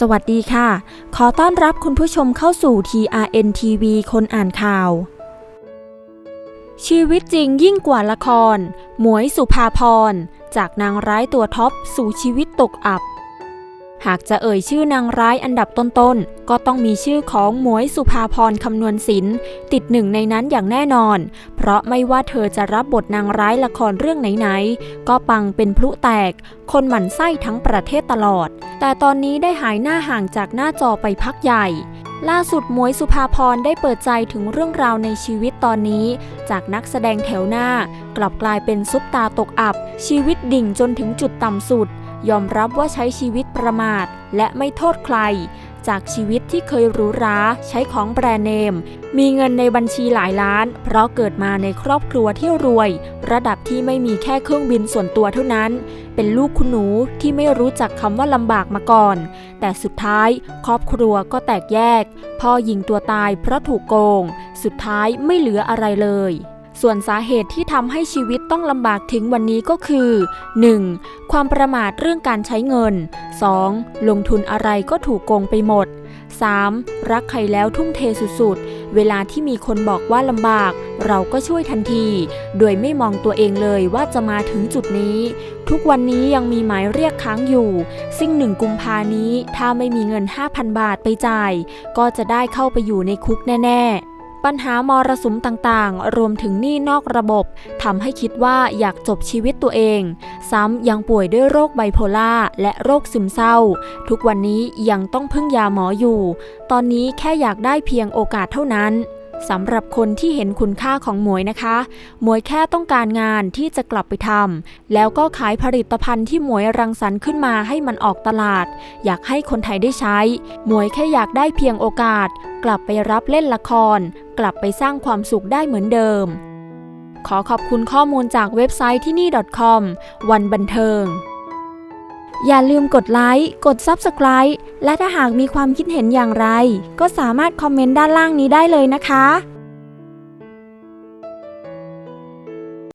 สวัสดีค่ะ ขอต้อนรับคุณผู้ชมเข้าสู่ TRN TV คนอ่านข่าว ชีวิตจริงยิ่งกว่าละคร หมวยสุภาพร จากนางร้ายตัวท็อปสู่ชีวิตตกอับ หากจะเอ่ยชื่อนางร้ายอันดับต้นๆ ก็ต้องมีชื่อของหมวยสุภาพรคำนวณศิลป์ติดหนึ่งในนั้นอย่างแน่นอน เพราะไม่ว่าเธอจะรับบทนางร้ายละครเรื่องไหนๆ ก็ปังเป็นพลุแตก คนหมั่นไส้ทั้งประเทศตลอด แต่ตอนนี้ได้หายหน้าห่างจากหน้าจอไปพักใหญ่ล่าสุดหมวยสุภาพรได้เปิดใจถึงเรื่องราวในชีวิตตอนนี้ จากนักแสดงแถวหน้า กลับกลายเป็นซุปตาตกอับ ชีวิตดิ่งจนถึงจุดต่ำสุด ยอมรับว่าใช้ชีวิตประมาท และไม่โทษใคร จากชีวิตที่เคยหรูหราใช้ของแบรนด์เนม มีเงินในบัญชีหลายล้าน เพราะเกิดมาในครอบครัวที่รวย ระดับที่ไม่มีแค่เครื่องบินส่วนตัวเท่านั้น เป็นลูกคุณหนูที่ไม่รู้จักคำว่าลำบากมาก่อน แต่สุดท้ายครอบครัวก็แตกแยก พ่อยิงตัวตายเพราะถูกโกง สุดท้ายไม่เหลืออะไรเลย ส่วนสาเหตุที่ทำให้ชีวิตต้องลำบากถึงวันนี้ก็คือ 1. ความประมาทเรื่องการใช้เงิน 2. ลงทุนอะไรก็ถูกโกงไปหมด 3. รักใครแล้วทุ่มเทสุดๆ เวลาที่มีคนบอกว่าลำบาก เราก็ช่วยทันที โดยไม่มองตัวเองเลยว่าจะมาถึงจุดนี้ ทุกวันนี้ยังมีหมายเรียกค้างอยู่ ซึ่งหนึ่งกุมภานี้ถ้าไม่มีเงิน 5,000 บาทไปจ่าย ก็จะได้เข้าไปอยู่ในคุกแน่ ๆ ปัญหามรสุมต่างๆ รวมถึงหนี้นอกระบบทำให้คิดว่าอยากจบชีวิตตัวเอง ซ้ำยังป่วยด้วยโรคไบโพล่าและโรคซึมเศร้า ทุกวันนี้ยังต้องพึ่งยาหมออยู่ ตอนนี้แค่อยากได้เพียงโอกาสเท่านั้นสำหรับคนที่เห็นคุณค่าของหมวยนะคะ หมวยแค่ต้องการงานที่จะกลับไปทำ แล้วก็ขายผลิตภัณฑ์ที่หมวยรังสรรค์ขึ้นมาให้มันออกตลาด อยากให้คนไทยได้ใช้ หมวยแค่อยากได้เพียงโอกาส กลับไปรับเล่นละคร กลับไปสร้างความสุขได้เหมือนเดิม ขอขอบคุณข้อมูลจากเว็บไซต์ที่นี่ .com วันบันเทิง อย่าลืมกดไลค์ กด Subscribe และถ้าหากมีความคิดเห็นอย่างไร ก็สามารถคอมเมนต์ด้านล่างนี้ได้เลยนะคะ